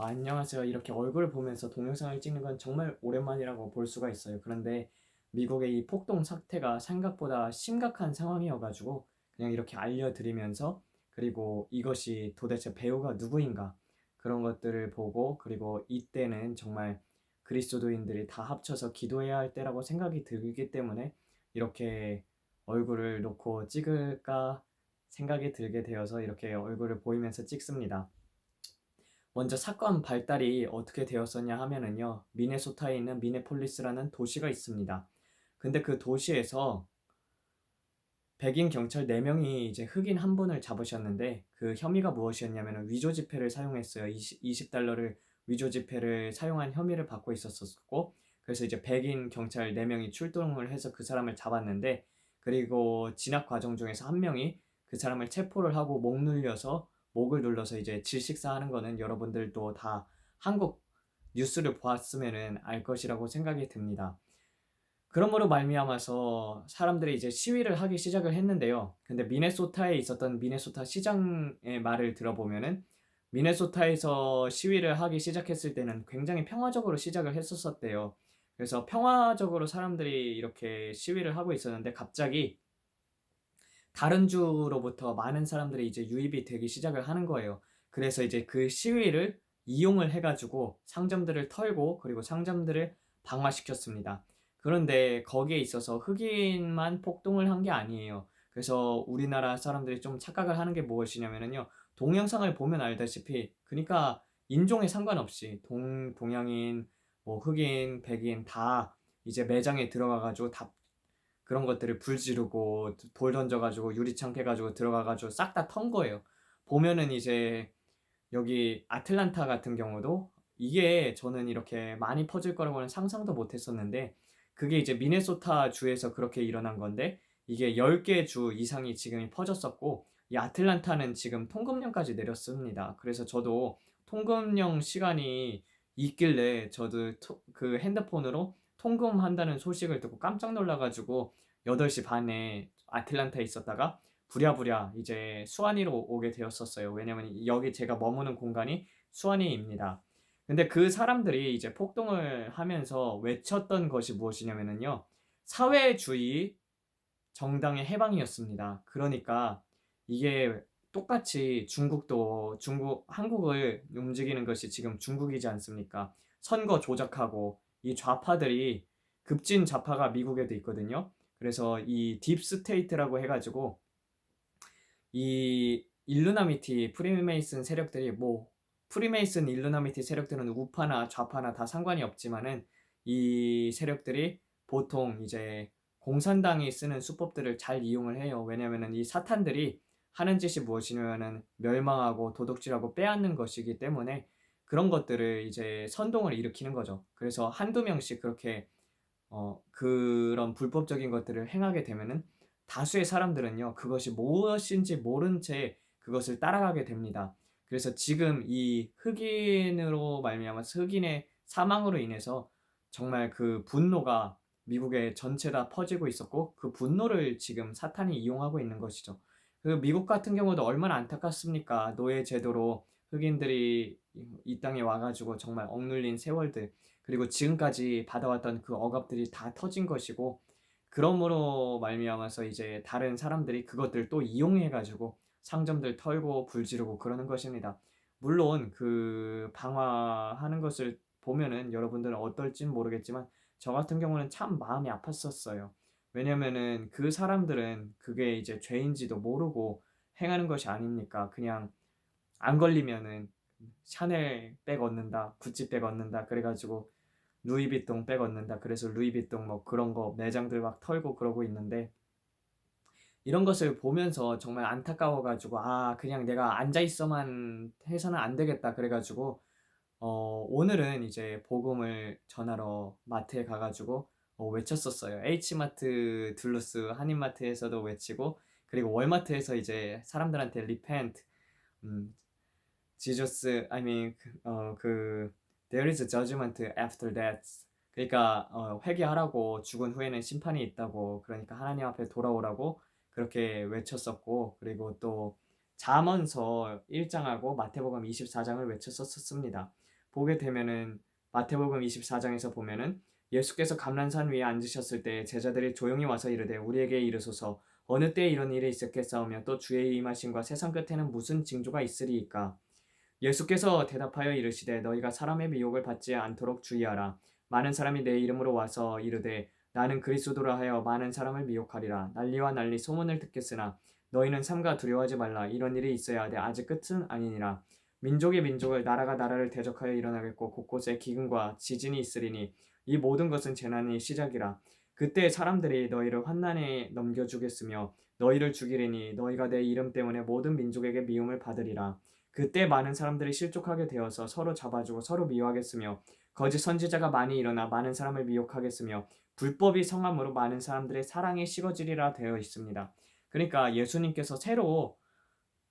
아, 안녕하세요. 이렇게 얼굴을 보면서 동영상을 찍는 건 정말 오랜만이라고 볼 수가 있어요. 그런데 미국의 이 폭동 사태가 생각보다 심각한 상황이어가지고 그냥 이렇게 알려드리면서 그리고 이것이 도대체 배우가 누구인가 그런 것들을 보고 그리고 이때는 정말 그리스도인들이 다 합쳐서 기도해야 할 때라고 생각이 들기 때문에 이렇게 얼굴을 놓고 찍을까 생각이 들게 되어서 이렇게 얼굴을 보이면서 찍습니다. 먼저 사건 발달이 어떻게 되었었냐 하면은요, 미네소타에 있는 미네폴리스라는 도시가 있습니다. 근데 그 도시에서 백인 경찰 4명이 이제 흑인 한 분을 잡으셨는데 그 혐의가 무엇이었냐면 위조 지폐를 사용했어요. 20, 20달러를 위조 지폐를 사용한 혐의를 받고 있었었고 그래서 이제 백인 경찰 4명이 출동을 해서 그 사람을 잡았는데 그리고 진압 과정 중에서 한 명이 그 사람을 체포를 하고 목 눌려서 목을 눌러서 이제 질식사하는 거는 여러분들도 다 한국 뉴스를 보았으면은 알 것이라고 생각이 듭니다. 그러므로 말미암아서 사람들이 이제 시위를 하기 시작을 했는데요. 근데 미네소타에 있었던 미네소타 시장의 말을 들어보면은 미네소타에서 시위를 하기 시작했을 때는 굉장히 평화적으로 시작을 했었었대요. 그래서 평화적으로 사람들이 이렇게 시위를 하고 있었는데 갑자기 다른 주로부터 많은 사람들이 이제 유입이 되기 시작을 하는 거예요. 그래서 이제 그 시위를 이용을 해가지고 상점들을 털고 그리고 상점들을 방화시켰습니다. 그런데 거기에 있어서 흑인만 폭동을 한 게 아니에요. 그래서 우리나라 사람들이 좀 착각을 하는 게 무엇이냐면요. 동영상을 보면 알다시피, 그러니까 인종에 상관없이 동, 동양인, 뭐 흑인, 백인 다 이제 매장에 들어가가지고 다 그런 것들을 불 지르고 돌 던져가지고 유리창 깨가지고 들어가가지고 싹 다 턴 거예요. 보면은 이제 여기 아틀란타 같은 경우도 이게 저는 이렇게 많이 퍼질 거라고는 상상도 못 했었는데 그게 이제 미네소타 주에서 그렇게 일어난 건데 이게 10개 주 이상이 지금 퍼졌었고 이 아틀란타는 지금 통금령까지 내렸습니다. 그래서 저도 통금령 시간이 있길래 저도 토, 그 핸드폰으로 통금한다는 소식을 듣고 깜짝 놀라가지고 8시 반에 아틀란타에 있었다가 부랴부랴 이제 수완이로 오게 되었었어요. 왜냐면 여기 제가 머무는 공간이 수완이입니다. 근데 그 사람들이 이제 폭동을 하면서 외쳤던 것이 무엇이냐면요. 사회주의 정당의 해방이었습니다. 그러니까 이게 똑같이 중국도 중국 한국을 움직이는 것이 지금 중국이지 않습니까? 선거 조작하고 이 좌파들이 급진 좌파가 미국에도 있거든요. 그래서 이 딥스테이트라고 해가지고 이 일루나미티 프리메이슨 세력들이 뭐 프리메이슨 일루나미티 세력들은 우파나 좌파나 다 상관이 없지만은 이 세력들이 보통 이제 공산당이 쓰는 수법들을 잘 이용을 해요. 왜냐면은 이 사탄들이 하는 짓이 무엇이냐면은 멸망하고 도둑질하고 빼앗는 것이기 때문에 그런 것들을 이제 선동을 일으키는 거죠. 그래서 한두 명씩 그렇게 어 그런 불법적인 것들을 행하게 되면은 다수의 사람들은요 그것이 무엇인지 모른 채 그것을 따라가게 됩니다. 그래서 지금 이 흑인으로 말미암아서 흑인의 사망으로 인해서 정말 그 분노가 미국에 전체 다 퍼지고 있었고 그 분노를 지금 사탄이 이용하고 있는 것이죠. 그 미국 같은 경우도 얼마나 안타깝습니까? 노예 제도로 흑인들이 이 땅에 와가지고 정말 억눌린 세월들 그리고 지금까지 받아왔던 그 억압들이 다 터진 것이고 그러므로 말미암아서 이제 다른 사람들이 그것들 또 이용해가지고 상점들 털고 불 지르고 그러는 것입니다. 물론 그 방화하는 것을 보면은 여러분들은 어떨진 모르겠지만 저 같은 경우는 참 마음이 아팠었어요. 왜냐면은 그 사람들은 그게 이제 죄인지도 모르고 행하는 것이 아닙니까? 그냥 안 걸리면은 샤넬 백 얻는다, 구찌 백 얻는다, 그래가지고 루이비통 백 얻는다. 그래서 루이비통 뭐 그런 거 매장들 막 털고 그러고 있는데 이런 것을 보면서 정말 안타까워가지고 아 그냥 내가 앉아 있어만 해서는 안 되겠다 그래가지고 어 오늘은 이제 복음을 전하러 마트에 가가지고 어, 외쳤었어요. H마트, 둘루스, 한인마트에서도 외치고 그리고 월마트에서 이제 사람들한테 리펜트, 음, 지저스, I mean 어, 그 there is judgment after death. 그러니까 어, 회개하라고 죽은 후에는 심판이 있다고 그러니까 하나님 앞에 돌아오라고 그렇게 외쳤었고 그리고 또 잠언서 1장하고 마태복음 24장을 외쳤었습니다. 보게 되면은 마태복음 24장에서 보면은 예수께서 감란산 위에 앉으셨을 때 제자들이 조용히 와서 이르되 우리에게 이르소서 어느 때에 이런 일이 있었겠사오며 또 주의 임하심과 세상 끝에는 무슨 징조가 있으리이까 예수께서 대답하여 이르시되 너희가 사람의 미혹을 받지 않도록 주의하라. 많은 사람이 내 이름으로 와서 이르되 나는 그리스도라 하여 많은 사람을 미혹하리라. 난리와 난리 소문을 듣겠으나 너희는 삼가 두려워하지 말라. 이런 일이 있어야 하되 아직 끝은 아니니라. 민족이 민족을 나라가 나라를 대적하여 일어나겠고 곳곳에 기근과 지진이 있으리니 이 모든 것은 재난이 시작이라. 그때 사람들이 너희를 환난에 넘겨주겠으며 너희를 죽이리니 너희가 내 이름 때문에 모든 민족에게 미움을 받으리라 그때 많은 사람들이 실족하게 되어서 서로 잡아주고 서로 미워하겠으며 거짓 선지자가 많이 일어나 많은 사람을 미혹하겠으며 불법이 성함으로 많은 사람들의 사랑이 식어지리라 되어 있습니다. 그러니까 예수님께서 새로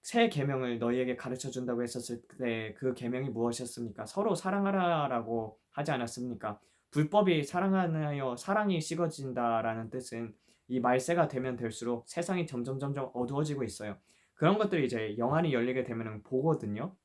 새 계명을 너희에게 가르쳐 준다고 했었을 때 그 계명이 무엇이었습니까? 서로 사랑하라라고 하지 않았습니까? 불법이 사랑하여 사랑이 식어진다라는 뜻은 이 말세가 되면 될수록 세상이 점점 점점 어두워지고 있어요. 그런 것들이 이제 영안이 열리게 되면 보거든요.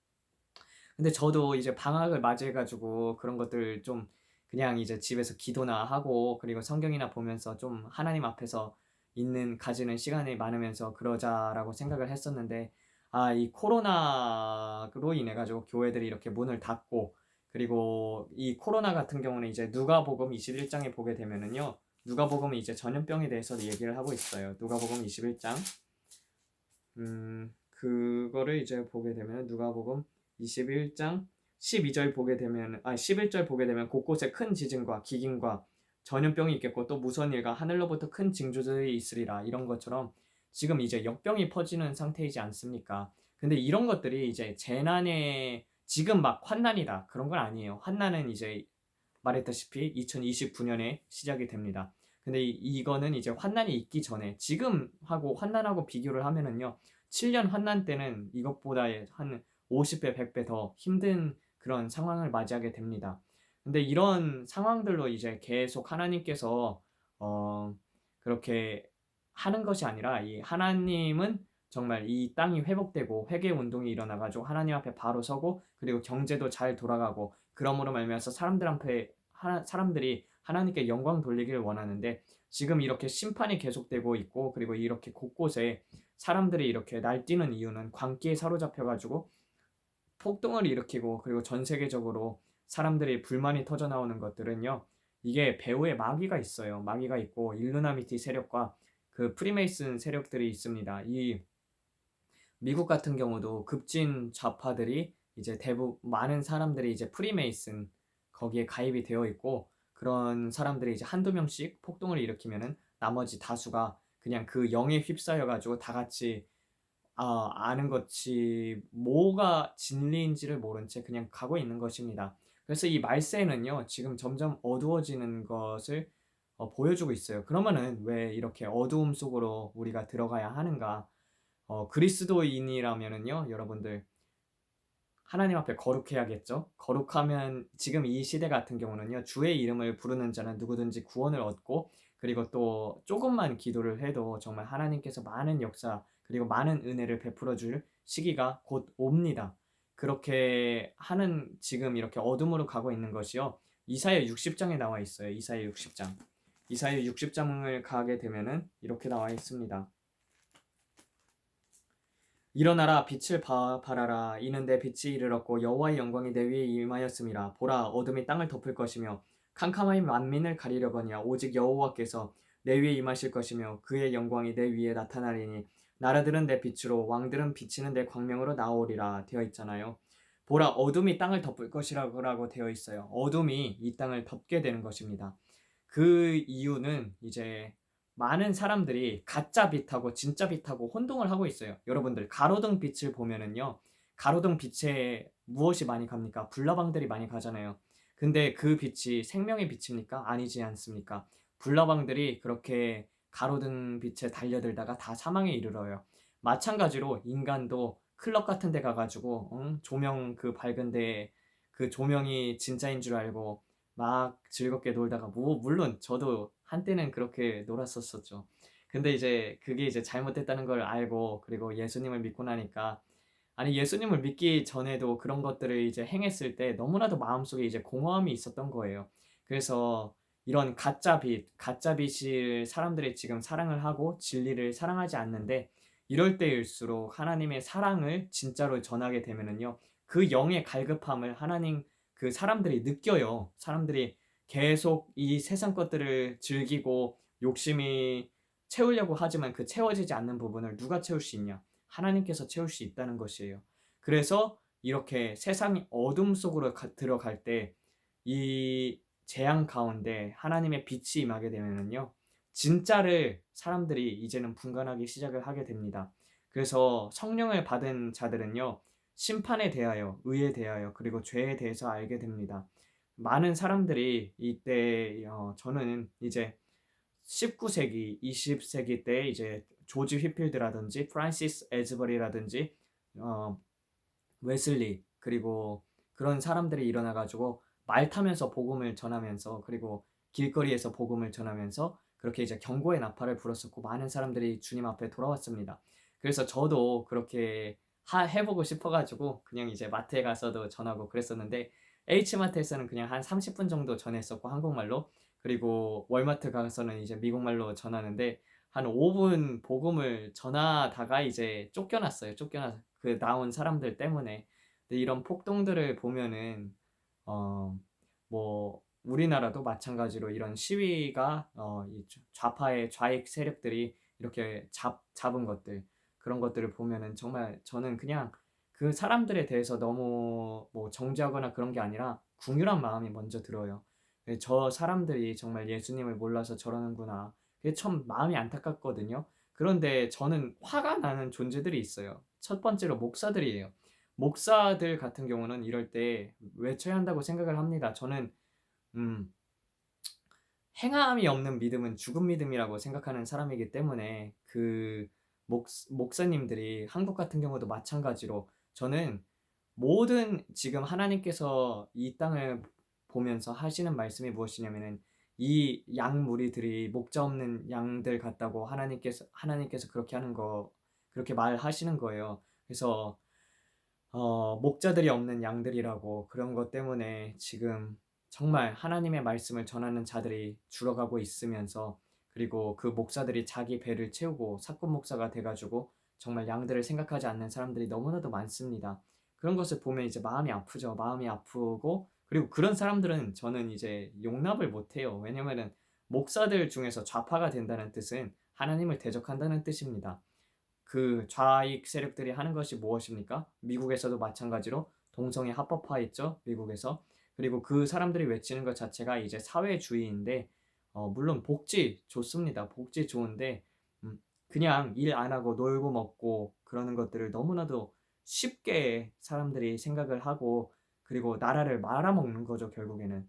근데 저도 이제 방학을 맞이해가지고 그런 것들 좀 그냥 이제 집에서 기도나 하고 그리고 성경이나 보면서 좀 하나님 앞에서 있는 가지는 시간이 많으면서 그러자라고 생각을 했었는데 아 이 코로나로 인해 가지고 교회들이 이렇게 문을 닫고 그리고 이 코로나 같은 경우는 이제 누가복음 21장에 보게 되면은요 누가복음은 이제 전염병에 대해서 얘기를 하고 있어요 누가복음 21장 음 그거를 이제 보게 되면 누가복음 21장 12절 보게 되면 아 11절 보게 되면 곳곳에 큰 지진과 기근과 전염병이 있겠고 또 무서운 일과 하늘로부터 큰 징조들이 있으리라 이런 것처럼 지금 이제 역병이 퍼지는 상태이지 않습니까? 근데 이런 것들이 이제 재난의 지금 막 환난이다 그런 건 아니에요. 환난은 이제 말했다시피 2029년에 시작이 됩니다. 근데 이, 거는 이제 환난이 있기 전에 지금 하고 환난하고 비교를 하면은요 7년 환난 때는 이것보다 한 50배, 100배 더 힘든 그런 상황을 맞이하게 됩니다. 근데 이런 상황들로 이제 계속 하나님께서 어 그렇게 하는 것이 아니라 이 하나님은 정말 이 땅이 회복되고 회개 운동이 일어나 가지고 하나님 앞에 바로 서고 그리고 경제도 잘 돌아가고 그러므로 말미암아서 사람들 앞에 사람들이 하나님께 영광 돌리기를 원하는데 지금 이렇게 심판이 계속되고 있고 그리고 이렇게 곳곳에 사람들이 이렇게 날뛰는 이유는 광기에 사로잡혀 가지고 폭동을 일으키고 그리고 전 세계적으로 사람들이 불만이 터져 나오는 것들은요. 이게 배후에 마귀가 있어요. 마귀가 있고 일루나미티 세력과 그 프리메이슨 세력들이 있습니다. 이 미국 같은 경우도 급진 좌파들이 이제 대부분 많은 사람들이 이제 프리메이슨 거기에 가입이 되어 있고 그런 사람들이 이제 한두 명씩 폭동을 일으키면은 나머지 다수가 그냥 그 영에 휩싸여 가지고 다 같이 아, 아는 것이 뭐가 진리인지를 모른 채 그냥 가고 있는 것입니다. 그래서 이 말세는요, 지금 점점 어두워지는 것을 어, 보여주고 있어요. 그러면은 왜 이렇게 어두움 속으로 우리가 들어가야 하는가? 어, 그리스도인이라면은요, 여러분들 하나님 앞에 거룩해야겠죠? 거룩하면 지금 이 시대 같은 경우는요, 주의 이름을 부르는 자는 누구든지 구원을 얻고 그리고 또 조금만 기도를 해도 정말 하나님께서 많은 역사 그리고 많은 은혜를 베풀어 줄 시기가 곧 옵니다. 그렇게 하는 지금 이렇게 어둠으로 가고 있는 것이요. 이사야 60장에 나와 있어요. 이사야 60장. 이사야 60장을 가게 되면은 이렇게 나와 있습니다. 일어나라 빛을 바, 발하라 이는 내 빛이 이르렀고 여호와의 영광이 내 위에 임하였음이라 보라 어둠이 땅을 덮을 것이며 캄캄하이 만민을 가리려거니와 오직 여호와께서 내 위에 임하실 것이며 그의 영광이 내 위에 나타나리니 나라들은 내 빛으로 왕들은 비치는 내 광명으로 나오리라 되어 있잖아요. 보라 어둠이 땅을 덮을 것이라고 되어 있어요. 어둠이 이 땅을 덮게 되는 것입니다. 그 이유는 이제 많은 사람들이 가짜 빛하고 진짜 빛하고 혼동을 하고 있어요. 여러분들 가로등 빛을 보면은요. 가로등 빛에 무엇이 많이 갑니까? 불나방들이 많이 가잖아요. 근데 그 빛이 생명의 빛입니까? 아니지 않습니까? 불나방들이 그렇게 가로등 빛에 달려들다가 다 사망에 이르러요. 마찬가지로 인간도 클럽 같은 데 가가지고 응? 조명 그 밝은데 그 조명이 진짜인 줄 알고 막 즐겁게 놀다가 뭐 물론 저도 한때는 그렇게 놀았었었죠. 근데 이제 그게 이제 잘못됐다는 걸 알고 그리고 예수님을 믿고 나니까 아니 예수님을 믿기 전에도 그런 것들을 이제 행했을 때 너무나도 마음속에 이제 공허함이 있었던 거예요. 그래서 이런 가짜 빛, 가짜 빛을 사람들이 지금 사랑을 하고 진리를 사랑하지 않는데 이럴 때일수록 하나님의 사랑을 진짜로 전하게 되면은요. 그 영의 갈급함을 하나님 그 사람들이 느껴요. 사람들이 계속 이 세상 것들을 즐기고 욕심이 채우려고 하지만 그 채워지지 않는 부분을 누가 채울 수 있냐? 하나님께서 채울 수 있다는 것이에요. 그래서 이렇게 세상이 어둠 속으로 가, 들어갈 때 이 재앙 가운데 하나님의 빛이 임하게 되면은요. 진짜를 사람들이 이제는 분간하기 시작을 하게 됩니다. 그래서 성령을 받은 자들은요. 심판에 대하여, 의에 대하여, 그리고 죄에 대해서 알게 됩니다. 많은 사람들이 이때 어, 저는 이제 19세기, 20세기 때 이제 조지 휘필드라든지 프란시스 에즈버리라든지 어, 웨슬리 그리고 그런 사람들이 일어나 가지고 말 타면서 복음을 전하면서 그리고 길거리에서 복음을 전하면서 그렇게 이제 경고의 나팔을 불었었고 많은 사람들이 주님 앞에 돌아왔습니다. 그래서 저도 그렇게 하, 해보고 싶어가지고 그냥 이제 마트에 가서도 전하고 그랬었는데 H마트에서는 그냥 한 30분 정도 전했었고 한국말로 그리고 월마트 가서는 이제 미국말로 전하는데 한 5분 복음을 전하다가 이제 쫓겨났어요. 쫓겨나 그 나온 사람들 때문에. 근데 이런 폭동들을 보면은 어 뭐 우리나라도 마찬가지로 이런 시위가 어이 좌파의 좌익 세력들이 이렇게 잡 잡은 것들 그런 것들을 보면은 정말 저는 그냥 그 사람들에 대해서 너무 뭐 정죄하거나 그런 게 아니라 궁휼한 마음이 먼저 들어요. 저 사람들이 정말 예수님을 몰라서 저러는구나. 그게 참 마음이 안타깝거든요. 그런데 저는 화가 나는 존재들이 있어요. 첫 번째로 목사들이에요. 목사들 같은 경우는 이럴 때 외쳐야 한다고 생각을 합니다. 저는 음, 행함이 없는 믿음은 죽은 믿음이라고 생각하는 사람이기 때문에 그 목, 목사님들이 한국 같은 경우도 마찬가지로 저는 모든 지금 하나님께서 이 땅을 보면서 하시는 말씀이 무엇이냐면은 이 양 무리들이 목자 없는 양들 같다고 하나님께서 하나님께서 그렇게 하는 거 그렇게 말하시는 거예요. 그래서 어, 목자들이 없는 양들이라고 그런 것 때문에 지금 정말 하나님의 말씀을 전하는 자들이 줄어가고 있으면서 그리고 그 목사들이 자기 배를 채우고 사건 목사가 돼가지고 정말 양들을 생각하지 않는 사람들이 너무나도 많습니다. 그런 것을 보면 이제 마음이 아프죠. 마음이 아프고 그리고 그런 사람들은 저는 이제 용납을 못 해요. 왜냐면은 목사들 중에서 좌파가 된다는 뜻은 하나님을 대적한다는 뜻입니다. 그 좌익 세력들이 하는 것이 무엇입니까? 미국에서도 마찬가지로 동성애 합법화했죠. 미국에서. 그리고 그 사람들이 외치는 것 자체가 이제 사회주의인데 어, 물론 복지 좋습니다. 복지 좋은데 음, 그냥 일 안 하고 놀고 먹고 그러는 것들을 너무나도 쉽게 사람들이 생각을 하고 그리고 나라를 말아먹는 거죠, 결국에는.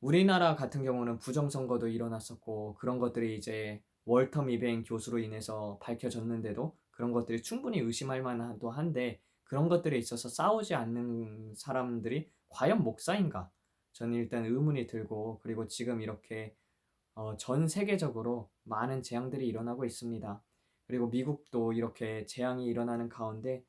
우리나라 같은 경우는 부정선거도 일어났었고 그런 것들이 이제 월터 미뱅 교수로 인해서 밝혀졌는데도 그런 것들이 충분히 의심할 만도 한데 그런 것들에 있어서 싸우지 않는 사람들이 과연 목사인가? 저는 일단 의문이 들고 그리고 지금 이렇게 어, 전 세계적으로 많은 재앙들이 일어나고 있습니다. 그리고 미국도 이렇게 재앙이 일어나는 가운데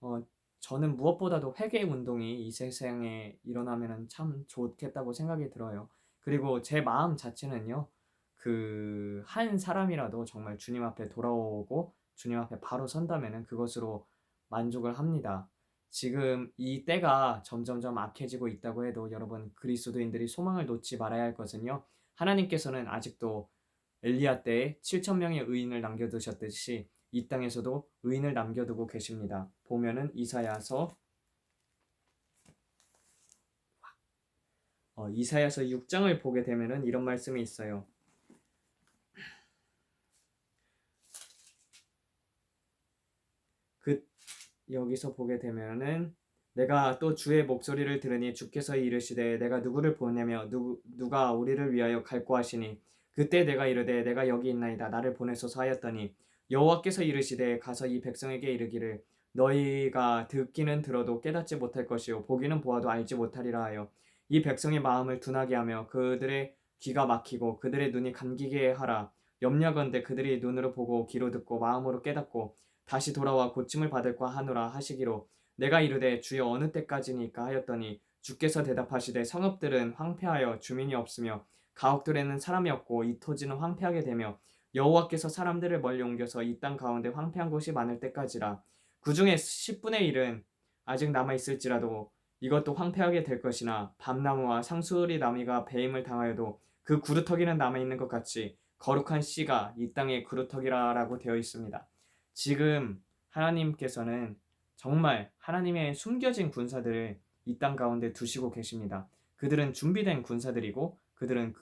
어, 저는 무엇보다도 회개 운동이 이 세상에 일어나면 참 좋겠다고 생각이 들어요. 그리고 제 마음 자체는요, 그, 한 사람이라도 정말 주님 앞에 돌아오고 주님 앞에 바로 선다면 그것으로 만족을 합니다. 지금 이 때가 점점점 악해지고 있다고 해도 여러분 그리스도인들이 소망을 놓지 말아야 할 것은요. 하나님께서는 아직도 엘리야 때에 7천 명의 의인을 남겨두셨듯이 이 땅에서도 의인을 남겨두고 계십니다. 보면은 이사야서 어, 이사야서 6장을 보게 되면은 이런 말씀이 있어요. 그 여기서 보게 되면은 내가 또 주의 목소리를 들으니 주께서 이르시되 내가 누구를 보내며 누, 누가 우리를 위하여 갈고 하시니 그때 내가 이르되 내가 여기 있나이다. 나를 보내소서 하였더니 여호와께서 이르시되 가서 이 백성에게 이르기를 너희가 듣기는 들어도 깨닫지 못할 것이요 보기는 보아도 알지 못하리라 하여 이 백성의 마음을 둔하게 하며 그들의 귀가 막히고 그들의 눈이 감기게 하라. 염려건대 그들이 눈으로 보고 귀로 듣고 마음으로 깨닫고 다시 돌아와 고침을 받을까 하노라 하시기로 내가 이르되 주여 어느 때까지니까 하였더니 주께서 대답하시되 성읍들은 황폐하여 주민이 없으며 가옥들에는 사람이 없고 이 토지는 황폐하게 되며 여호와께서 사람들을 멀리 옮겨서 이 땅 가운데 황폐한 곳이 많을 때까지라 그 중에 10분의 1은 아직 남아 있을지라도 이것도 황폐하게 될 것이나 밤나무와 상수리 나무가 배임을 당하여도 그 구루터기는 남아 있는 것 같이 거룩한 씨가 이 땅의 구루터기라라고 되어 있습니다. 지금 하나님께서는 정말 하나님의 숨겨진 군사들을 이 땅 가운데 두시고 계십니다. 그들은 준비된 군사들이고 그들은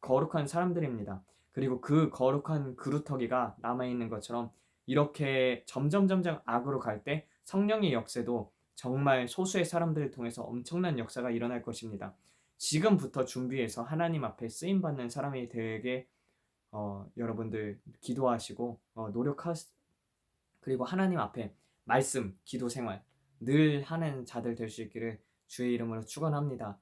거룩한 사람들입니다. 그리고 그 거룩한 그루터기가 남아있는 것처럼 이렇게 점점 점점 악으로 갈 때 성령의 역세도 정말 소수의 사람들을 통해서 엄청난 역사가 일어날 것입니다. 지금부터 준비해서 하나님 앞에 쓰임 받는 사람이 되게 어, 여러분들 기도하시고 어, 노력하 그리고 하나님 앞에 말씀, 기도 생활 늘 하는 자들 될 수 있기를 주의 이름으로 축원합니다.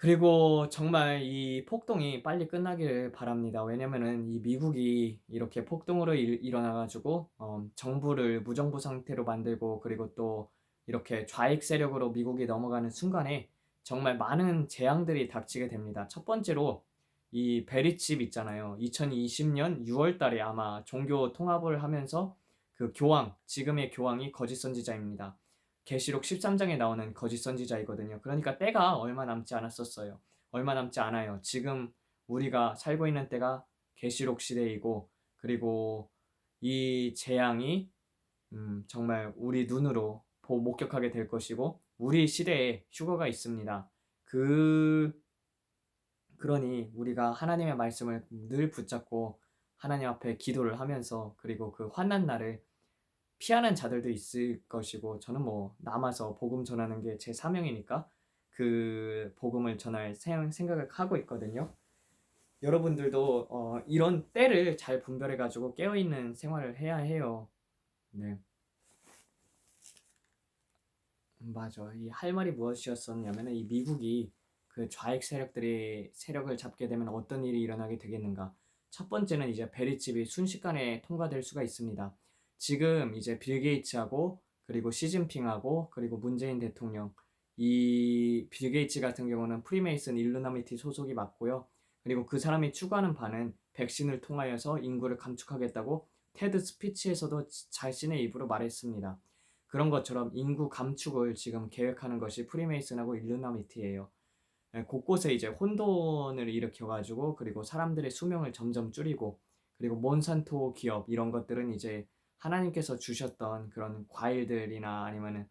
그리고 정말 이 폭동이 빨리 끝나기를 바랍니다. 왜냐면은 이 미국이 이렇게 폭동으로 일, 일어나가지고 어, 정부를 무정부 상태로 만들고 그리고 또 이렇게 좌익 세력으로 미국이 넘어가는 순간에 정말 많은 재앙들이 닥치게 됩니다. 첫 번째로 이 베리칩 있잖아요. 2020년 6월 달에 아마 종교 통합을 하면서 그 교황, 지금의 교황이 거짓 선지자입니다. 계시록 13장에 나오는 거짓 선지자이거든요. 그러니까 때가 얼마 남지 않았었어요. 얼마 남지 않아요. 지금 우리가 살고 있는 때가 계시록 시대이고 그리고 이 재앙이 음, 정말 우리 눈으로 보, 목격하게 될 것이고 우리 시대에 휴거가 있습니다. 그 그러니 우리가 하나님의 말씀을 늘 붙잡고 하나님 앞에 기도를 하면서 그리고 그 환난 날을 피하는 자들도 있을 것이고 저는 뭐 남아서 복음 전하는 게 제 사명이니까 그 복음을 전할 생각을 하고 있거든요. 여러분들도 어, 이런 때를 잘 분별해 가지고 깨어 있는 생활을 해야 해요. 네. 음, 맞아. 이 할 말이 무엇이었었냐면 이 미국이 그 좌익 세력들이 세력을 잡게 되면 어떤 일이 일어나게 되겠는가? 첫 번째는 이제 베리집이 순식간에 통과될 수가 있습니다. 지금 이제 빌 게이츠하고 그리고 시진핑하고 그리고 문재인 대통령 이 빌 게이츠 같은 경우는 프리메이슨 일루나미티 소속이 맞고요. 그리고 그 사람이 추구하는 바는 백신을 통하여서 인구를 감축하겠다고 테드 스피치에서도 자신의 입으로 말했습니다. 그런 것처럼 인구 감축을 지금 계획하는 것이 프리메이슨하고 일루나미티예요. 예, 곳곳에 이제 혼돈을 일으켜가지고 그리고 사람들의 수명을 점점 줄이고 그리고 몬산토 기업 이런 것들은 이제 하나님께서 주셨던 그런 과일들이나 아니면은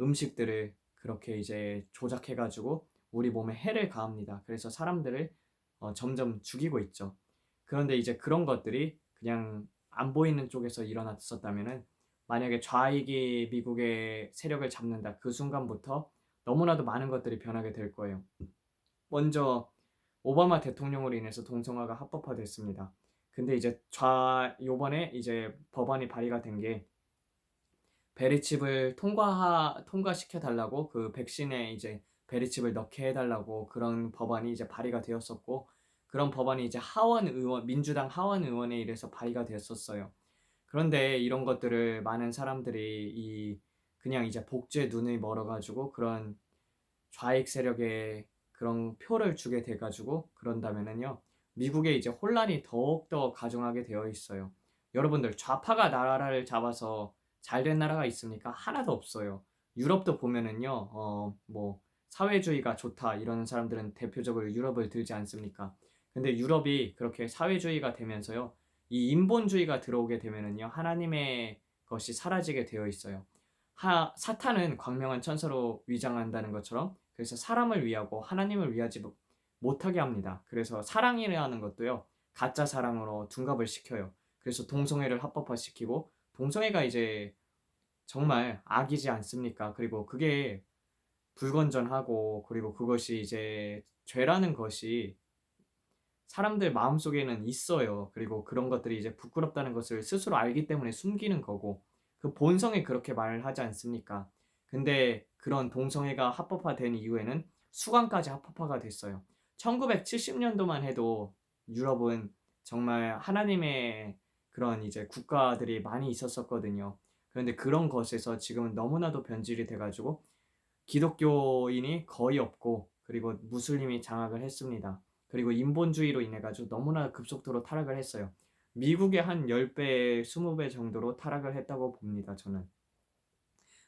음식들을 그렇게 이제 조작해가지고 우리 몸에 해를 가합니다. 그래서 사람들을 어, 점점 죽이고 있죠. 그런데 이제 그런 것들이 그냥 안 보이는 쪽에서 일어났었다면은 만약에 좌익이 미국의 세력을 잡는다 그 순간부터 너무나도 많은 것들이 변하게 될 거예요. 먼저 오바마 대통령으로 인해서 동성화가 합법화됐습니다. 근데 이제 좌 요번에 이제 법안이 발의가 된 게 베리칩을 통과 통과시켜 달라고 그 백신에 이제 베리칩을 넣게 해달라고 그런 법안이 이제 발의가 되었었고 그런 법안이 이제 하원 의원 민주당 하원 의원에 의해서 발의가 되었었어요. 그런데 이런 것들을 많은 사람들이 이 그냥 이제 복제 눈을 멀어가지고 그런 좌익 세력에 그런 표를 주게 돼가지고 그런다면은요 미국에 이제 혼란이 더욱더 가중하게 되어 있어요. 여러분들 좌파가 나라를 잡아서 잘 된 나라가 있습니까? 하나도 없어요. 유럽도 보면은요, 어, 뭐, 사회주의가 좋다 이러는 사람들은 대표적으로 유럽을 들지 않습니까? 근데 유럽이 그렇게 사회주의가 되면서요, 이 인본주의가 들어오게 되면은요, 하나님의 것이 사라지게 되어 있어요. 하, 사탄은 광명한 천사로 위장한다는 것처럼 그래서 사람을 위하고 하나님을 위하지 못하게 합니다. 그래서 사랑이라는 것도요, 가짜 사랑으로 둔갑을 시켜요. 그래서 동성애를 합법화시키고, 동성애가 이제 정말 악이지 않습니까? 그리고 그게 불건전하고, 그리고 그것이 이제 죄라는 것이 사람들 마음속에는 있어요. 그리고 그런 것들이 이제 부끄럽다는 것을 스스로 알기 때문에 숨기는 거고, 그 본성에 그렇게 말을 하지 않습니까? 근데 그런 동성애가 합법화된 이후에는 수강까지 합법화가 됐어요. 1970년도만 해도 유럽은 정말 하나님의 그런 이제 국가들이 많이 있었었거든요. 그런데 그런 것에서 지금은 너무나도 변질이 돼가지고 기독교인이 거의 없고 그리고 무슬림이 장악을 했습니다. 그리고 인본주의로 인해 가지고 너무나 급속도로 타락을 했어요. 미국의 한 10배, 20배 정도로 타락을 했다고 봅니다. 저는.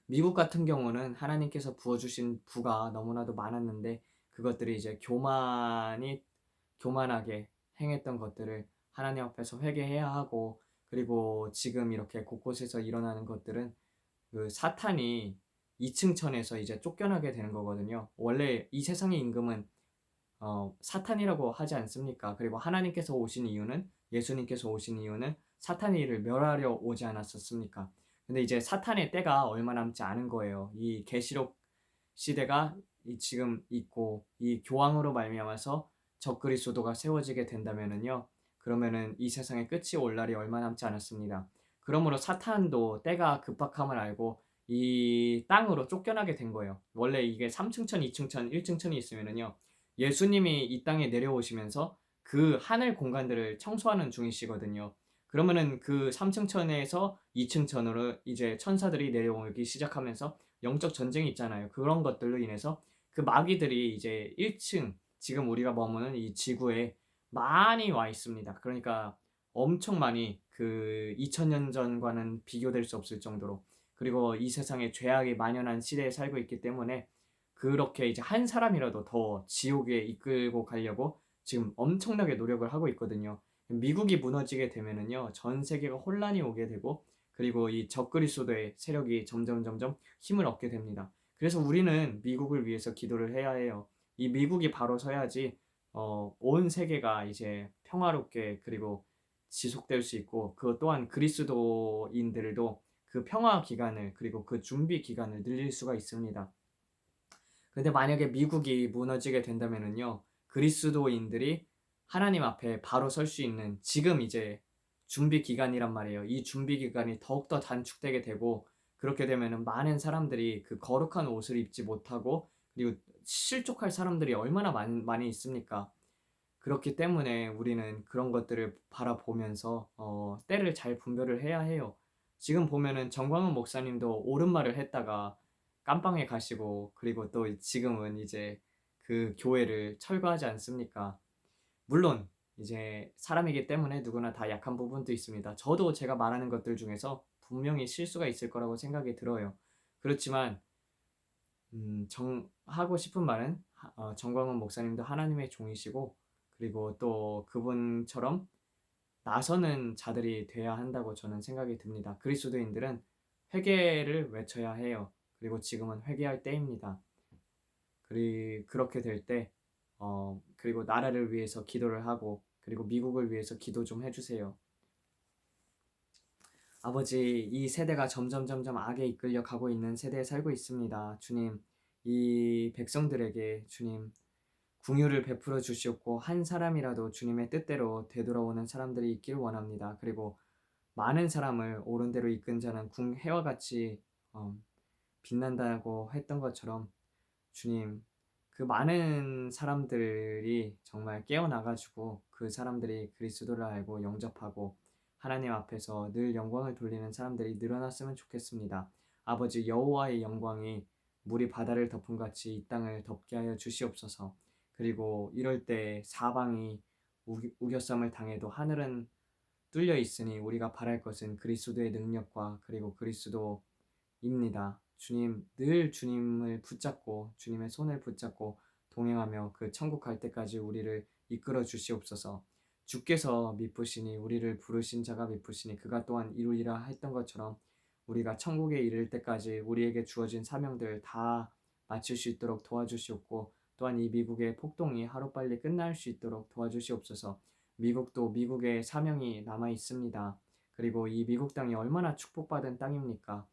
미국 같은 경우는 하나님께서 부어주신 부가 너무나도 많았는데 그것들이 이제 교만이 교만하게 행했던 것들을 하나님 앞에서 회개해야 하고 그리고 지금 이렇게 곳곳에서 일어나는 것들은 그 사탄이 2층 천에서 이제 쫓겨나게 되는 거거든요. 원래 이 세상의 임금은 어, 사탄이라고 하지 않습니까? 그리고 하나님께서 오신 이유는 예수님께서 오신 이유는 사탄이 이를 멸하려 오지 않았었습니까? 근데 이제 사탄의 때가 얼마 남지 않은 거예요. 이 계시록 시대가 지금 있고 이 교황으로 말미암아서 적그리스도가 세워지게 된다면은요. 그러면은 이 세상의 끝이 올 날이 얼마 남지 않았습니다. 그러므로 사탄도 때가 급박함을 알고 이 땅으로 쫓겨나게 된 거예요. 원래 이게 3층천, 2층천, 1층천이 있으면은요. 예수님이 이 땅에 내려오시면서 그 하늘 공간들을 청소하는 중이시거든요. 그러면은 그 3층천에서 2층천으로 이제 천사들이 내려오기 시작하면서 영적 전쟁이 있잖아요. 그런 것들로 인해서 그 마귀들이 이제 1층 지금 우리가 머무는 이 지구에 많이 와 있습니다. 그러니까 엄청 많이 그 2000년 전과는 비교될 수 없을 정도로 그리고 이 세상에 죄악이 만연한 시대에 살고 있기 때문에 그렇게 이제 한 사람이라도 더 지옥에 이끌고 가려고 지금 엄청나게 노력을 하고 있거든요. 미국이 무너지게 되면은요, 전 세계가 혼란이 오게 되고, 그리고 이 적그리스도의 세력이 점점 점점 힘을 얻게 됩니다. 그래서 우리는 미국을 위해서 기도를 해야 해요. 이 미국이 바로 서야지, 어, 온 세계가 이제 평화롭게 그리고 지속될 수 있고, 그것 또한 그리스도인들도 그 평화 기간을 그리고 그 준비 기간을 늘릴 수가 있습니다. 근데 만약에 미국이 무너지게 된다면은요, 그리스도인들이 하나님 앞에 바로 설 수 있는 지금 이제 준비 기간이란 말이에요. 이 준비 기간이 더욱더 단축되게 되고, 그렇게 되면은 많은 사람들이 그 거룩한 옷을 입지 못하고, 그리고 실족할 사람들이 얼마나 많, 많이 있습니까? 그렇기 때문에 우리는 그런 것들을 바라보면서, 어, 때를 잘 분별을 해야 해요. 지금 보면은 정광훈 목사님도 옳은 말을 했다가 깜빵에 가시고 그리고 또 지금은 이제 그 교회를 철거하지 않습니까? 물론 이제 사람이기 때문에 누구나 다 약한 부분도 있습니다. 저도 제가 말하는 것들 중에서 분명히 실수가 있을 거라고 생각이 들어요. 그렇지만 음, 정 하고 싶은 말은 어, 정광훈 목사님도 하나님의 종이시고 그리고 또 그분처럼 나서는 자들이 돼야 한다고 저는 생각이 듭니다. 그리스도인들은 회개를 외쳐야 해요. 그리고 지금은 회개할 때입니다. 그리 그렇게 될 때, 어, 그리고 나라를 위해서 기도를 하고, 그리고 미국을 위해서 기도 좀 해주세요. 아버지, 이 세대가 점점 점점 악에 이끌려 가고 있는 세대에 살고 있습니다. 주님, 이 백성들에게 주님 궁유를 베풀어 주시옵고 한 사람이라도 주님의 뜻대로 되돌아오는 사람들이 있기를 원합니다. 그리고 많은 사람을 옳은 대로 이끈 자는 궁해와 같이 어, 빛난다고 했던 것처럼 주님 그 많은 사람들이 정말 깨어나가지고 그 사람들이 그리스도를 알고 영접하고 하나님 앞에서 늘 영광을 돌리는 사람들이 늘어났으면 좋겠습니다. 아버지 여호와의 영광이 물이 바다를 덮은 같이 이 땅을 덮게 하여 주시옵소서. 그리고 이럴 때 사방이 우겨쌈을 당해도 하늘은 뚫려 있으니 우리가 바랄 것은 그리스도의 능력과 그리고 그리스도입니다. 주님 늘 주님을 붙잡고 주님의 손을 붙잡고 동행하며 그 천국 갈 때까지 우리를 이끌어 주시옵소서. 주께서 미쁘시니 우리를 부르신 자가 미쁘시니 그가 또한 이루리라 했던 것처럼 우리가 천국에 이를 때까지 우리에게 주어진 사명들 다 마칠 수 있도록 도와주시옵고 또한 이 미국의 폭동이 하루빨리 끝날 수 있도록 도와주시옵소서. 미국도 미국의 사명이 남아 있습니다. 그리고 이 미국 땅이 얼마나 축복받은 땅입니까?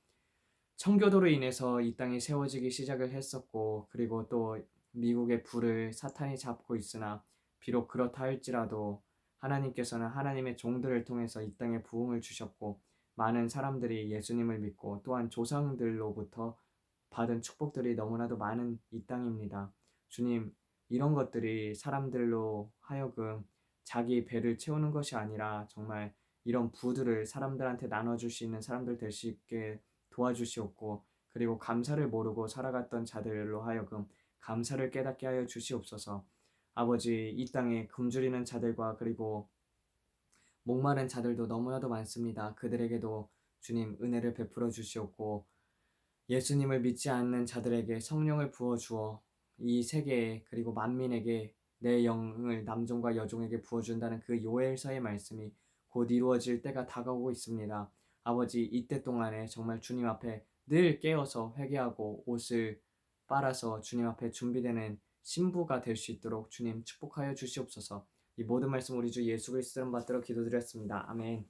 청교도로 인해서 이 땅이 세워지기 시작을 했었고, 그리고 또 미국의 불을 사탄이 잡고 있으나, 비록 그렇다 할지라도 하나님께서는 하나님의 종들을 통해서 이 땅에 부흥을 주셨고, 많은 사람들이 예수님을 믿고 또한 조상들로부터 받은 축복들이 너무나도 많은 이 땅입니다. 주님, 이런 것들이 사람들로 하여금 자기 배를 채우는 것이 아니라 정말 이런 부들을 사람들한테 나눠줄 수 있는 사람들 될 수 있게 도와주시옵고 그리고 감사를 모르고 살아갔던 자들로 하여금 감사를 깨닫게 하여 주시옵소서. 아버지 이 땅에 굶주리는 자들과 그리고 목마른 자들도 너무나도 많습니다. 그들에게도 주님 은혜를 베풀어 주시옵고 예수님을 믿지 않는 자들에게 성령을 부어 주어 이 세계에 그리고 만민에게 내 영을 남종과 여종에게 부어 준다는 그 요엘서의 말씀이 곧 이루어질 때가 다가오고 있습니다. 아버지 이때 동안에 정말 주님 앞에 늘 깨어서 회개하고 옷을 빨아서 주님 앞에 준비되는 신부가 될 수 있도록 주님 축복하여 주시옵소서. 이 모든 말씀 우리 주 예수 그리스도를 받들어 기도드렸습니다. 아멘.